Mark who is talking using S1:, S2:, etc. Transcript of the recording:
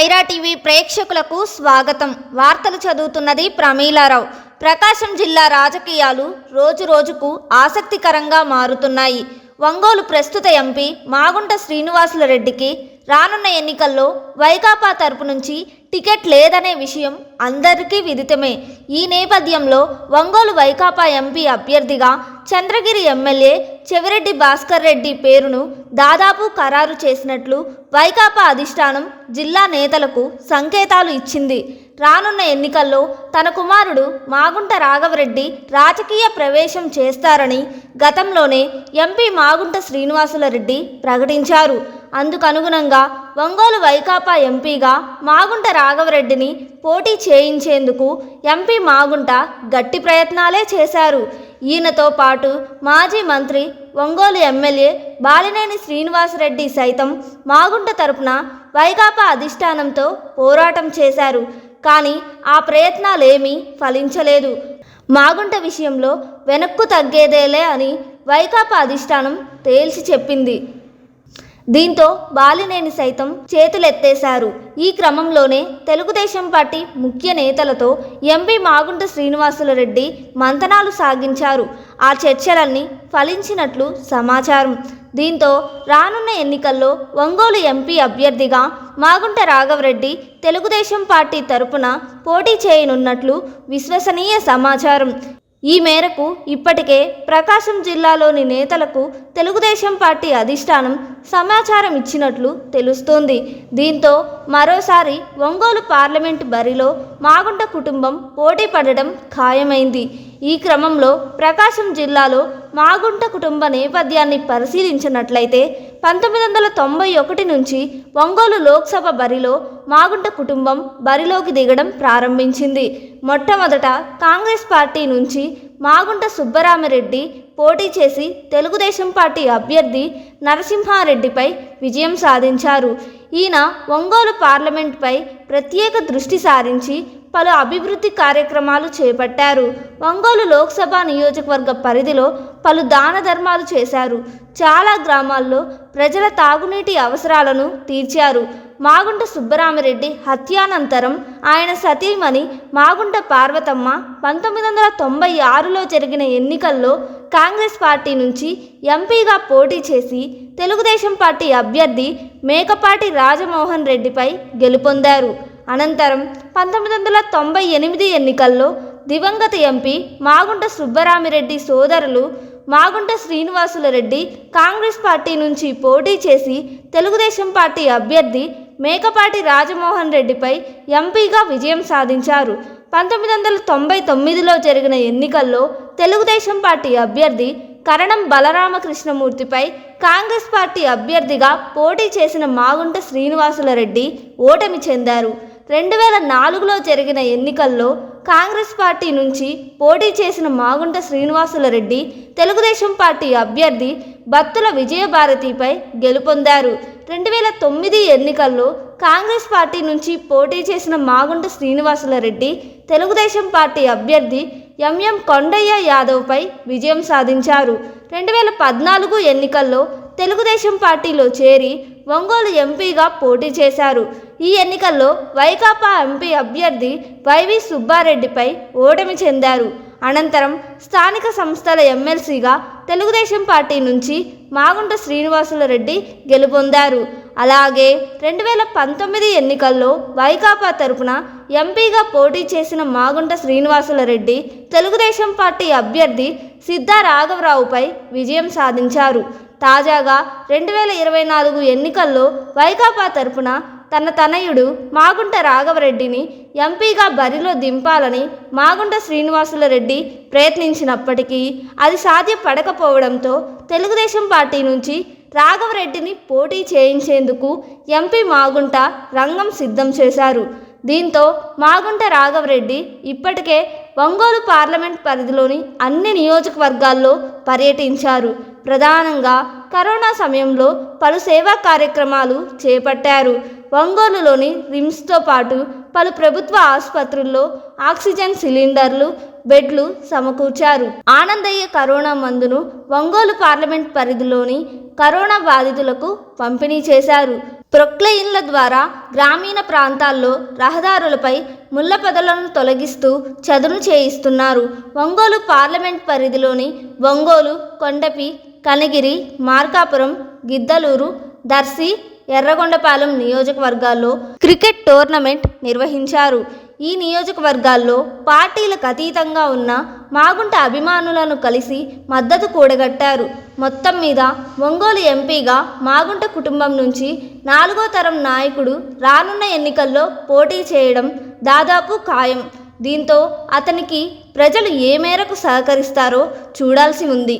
S1: Sye Raa TV ప్రేక్షకులకు స్వాగతం. వార్తలు చదువుతున్నది ప్రమీలారావు. ప్రకాశం జిల్లా రాజకీయాలు రోజు రోజుకు ఆసక్తికరంగా మారుతున్నాయి. ఒంగోలు ప్రస్తుత ఎంపీ మాగుంట శ్రీనివాసుల రెడ్డికి రానున్న ఎన్నికల్లో వైకాపా తరపు నుంచి టికెట్ లేదనే విషయం అందరికీ విదితమే. ఈ నేపథ్యంలో ఒంగోలు వైకాపా ఎంపీ అభ్యర్థిగా చంద్రగిరి ఎమ్మెల్యే చెవిరెడ్డి భాస్కర్ రెడ్డి పేరును దాదాపు ఖరారు చేసినట్లు వైకాపా అధిష్టానం జిల్లా నేతలకు సంకేతాలు ఇచ్చింది. రానున్న ఎన్నికల్లో తన కుమారుడు మాగుంట రాఘవరెడ్డి రాజకీయ ప్రవేశం చేస్తారని గతంలోనే ఎంపీ మాగుంట శ్రీనివాసులరెడ్డి ప్రకటించారు. అందుకనుగుణంగా ఒంగోలు వైకాపా ఎంపీగా మాగుంట రాఘవరెడ్డిని పోటీ చేయించేందుకు ఎంపీ మాగుంట గట్టి ప్రయత్నాలే చేశారు. ఈయనతో పాటు మాజీ మంత్రి ఒంగోలు ఎమ్మెల్యే బాలినేని శ్రీనివాసరెడ్డి సైతం మాగుంట తరపున వైకాపా అధిష్టానంతో పోరాటం చేశారు. కానీ ఆ ప్రయత్నాలేమీ ఫలించలేదు. మాగుంట విషయంలో వెనక్కు తగ్గేదేలే అని వైకాపా అధిష్టానం తేల్చి చెప్పింది. దీంతో బాలినేని సైతం చేతులెత్తేశారు. ఈ క్రమంలోనే తెలుగుదేశం పార్టీ ముఖ్య నేతలతో ఎంపీ మాగుంట శ్రీనివాసుల రెడ్డి మంతనాలు సాగించారు. ఆ చర్చలన్నీ ఫలించినట్లు సమాచారం. దీంతో రానున్న ఎన్నికల్లో ఒంగోలు ఎంపీ అభ్యర్థిగా మాగుంట రాఘవరెడ్డి తెలుగుదేశం పార్టీ తరపున పోటీ చేయనున్నట్లు విశ్వసనీయ సమాచారం. ఈ మేరకు ఇప్పటికే ప్రకాశం జిల్లాలోని నేతలకు తెలుగుదేశం పార్టీ అధిష్టానం సమాచారం ఇచ్చినట్లు తెలుస్తోంది. దీంతో మరోసారి ఒంగోలు పార్లమెంటు బరిలో మాగుంట కుటుంబం పోటీ పడడం ఖాయమైంది. ఈ క్రమంలో ప్రకాశం జిల్లాలో మాగుంట కుటుంబ నేపథ్యాన్ని పరిశీలించినట్లయితే పంతొమ్మిది వందల తొంభై ఒకటి నుంచి ఒంగోలు లోక్సభ బరిలో మాగుంట కుటుంబం బరిలోకి దిగడం ప్రారంభించింది. మొట్టమొదట కాంగ్రెస్ పార్టీ నుంచి మాగుంట సుబ్బరామిరెడ్డి పోటీ చేసి తెలుగుదేశం పార్టీ అభ్యర్థి నరసింహారెడ్డిపై విజయం సాధించారు. ఈయన ఒంగోలు పార్లమెంట్పై ప్రత్యేక దృష్టి సారించి పలు అభివృద్ధి కార్యక్రమాలు చేపట్టారు. ఒంగోలు లోక్సభ నియోజకవర్గ పరిధిలో పలు దాన ధర్మాలు చేశారు. చాలా గ్రామాల్లో ప్రజల తాగునీటి అవసరాలను తీర్చారు. మాగుంట సుబ్బరామిరెడ్డి హత్యానంతరం ఆయన సతీమణి మాగుంట పార్వతమ్మ పంతొమ్మిది వందల తొంభై ఆరులో జరిగిన ఎన్నికల్లో కాంగ్రెస్ పార్టీ నుంచి ఎంపీగా పోటీ చేసి తెలుగుదేశం పార్టీ అభ్యర్థి మేకపాటి రాజమోహన్ రెడ్డిపై గెలుపొందారు. అనంతరం పంతొమ్మిది వందల తొంభై ఎనిమిది ఎన్నికల్లో దివంగత ఎంపీ మాగుంట సుబ్బరామిరెడ్డి సోదరులు మాగుంట శ్రీనివాసులరెడ్డి కాంగ్రెస్ పార్టీ నుంచి పోటీ చేసి తెలుగుదేశం పార్టీ అభ్యర్థి మేకపాటి రాజమోహన్ రెడ్డిపై ఎంపీగా విజయం సాధించారు. పంతొమ్మిది వందల తొంభై తొమ్మిదిలో జరిగిన ఎన్నికల్లో తెలుగుదేశం పార్టీ అభ్యర్థి కరణం బలరామకృష్ణమూర్తిపై కాంగ్రెస్ పార్టీ అభ్యర్థిగా పోటీ చేసిన మాగుంట శ్రీనివాసులరెడ్డి ఓటమి చెందారు. రెండు వేల నాలుగులో జరిగిన ఎన్నికల్లో కాంగ్రెస్ పార్టీ నుంచి పోటీ చేసిన మాగుంట శ్రీనివాసుల రెడ్డి తెలుగుదేశం పార్టీ అభ్యర్థి భత్తుల విజయభారతిపై గెలుపొందారు. రెండు వేల తొమ్మిది ఎన్నికల్లో కాంగ్రెస్ పార్టీ నుంచి పోటీ చేసిన మాగుంట శ్రీనివాసుల రెడ్డి తెలుగుదేశం పార్టీ అభ్యర్థి ఎంఎం కొండయ్య యాదవ్పై విజయం సాధించారు. రెండు వేల పద్నాలుగు ఎన్నికల్లో తెలుగుదేశం పార్టీలో చేరి ఒంగోలు ఎంపీగా పోటీ చేశారు. ఈ ఎన్నికల్లో వైకాపా ఎంపీ అభ్యర్థి వైవి సుబ్బారెడ్డిపై ఓటమి చెందారు. అనంతరం స్థానిక సంస్థల ఎమ్మెల్సీగా తెలుగుదేశం పార్టీ నుంచి మాగుంట శ్రీనివాసుల రెడ్డి గెలుపొందారు. అలాగే రెండు వేల పంతొమ్మిది ఎన్నికల్లో వైకాపా తరపున ఎంపీగా పోటీ చేసిన మాగుంట శ్రీనివాసుల రెడ్డి తెలుగుదేశం పార్టీ అభ్యర్థి సిద్ధా రాఘవరావుపై విజయం సాధించారు. తాజాగా రెండు వేల ఇరవై నాలుగు ఎన్నికల్లో వైకాపా తరపున తన తనయుడు మాగుంట రాఘవరెడ్డిని ఎంపీగా బరిలో దింపాలని మాగుంట శ్రీనివాసుల రెడ్డి ప్రయత్నించినప్పటికీ అది సాధ్యపడకపోవడంతో తెలుగుదేశం పార్టీ నుంచి రాఘవరెడ్డిని పోటీ చేయించేందుకు ఎంపీ మాగుంట రంగం సిద్ధం చేశారు. దీంతో మాగుంట రాఘవరెడ్డి ఇప్పటికే ఒంగోలు పార్లమెంట్ పరిధిలోని అన్ని నియోజకవర్గాల్లో పర్యటించారు. ప్రధానంగా కరోనా సమయంలో పలు సేవా కార్యక్రమాలు చేపట్టారు. ఒంగోలులోని రిమ్స్తో పాటు పలు ప్రభుత్వ ఆసుపత్రుల్లో ఆక్సిజన్ సిలిండర్లు బెడ్లు సమకూర్చారు. ఆనందయ్య కరోనా మందును ఒంగోలు పార్లమెంట్ పరిధిలోని కరోనా బాధితులకు పంపిణీ చేశారు. ప్రొక్లెయిన్ల ద్వారా గ్రామీణ ప్రాంతాల్లో రహదారులపై ముళ్ళ పొదలను తొలగిస్తూ చదును చేయిస్తున్నారు. ఒంగోలు పార్లమెంట్ పరిధిలోని ఒంగోలు కొండపి కనిగిరి మార్కాపురం గిద్దలూరు దర్శి ఎర్రగొండపాలెం నియోజకవర్గాల్లో క్రికెట్ టోర్నమెంట్ నిర్వహించారు. ఈ నియోజకవర్గాల్లో పార్టీలకు అతీతంగా ఉన్న మాగుంట అభిమానులను కలిసి మద్దతు కూడగట్టారు. మొత్తం మీద ఒంగోలు ఎంపీగా మాగుంట కుటుంబం నుంచి నాలుగో తరం నాయకుడు రానున్న ఎన్నికల్లో పోటీ చేయడం దాదాపు ఖాయం. దీంతో అతనికి ప్రజలు ఏ మేరకు సహకరిస్తారో చూడాల్సి ఉంది.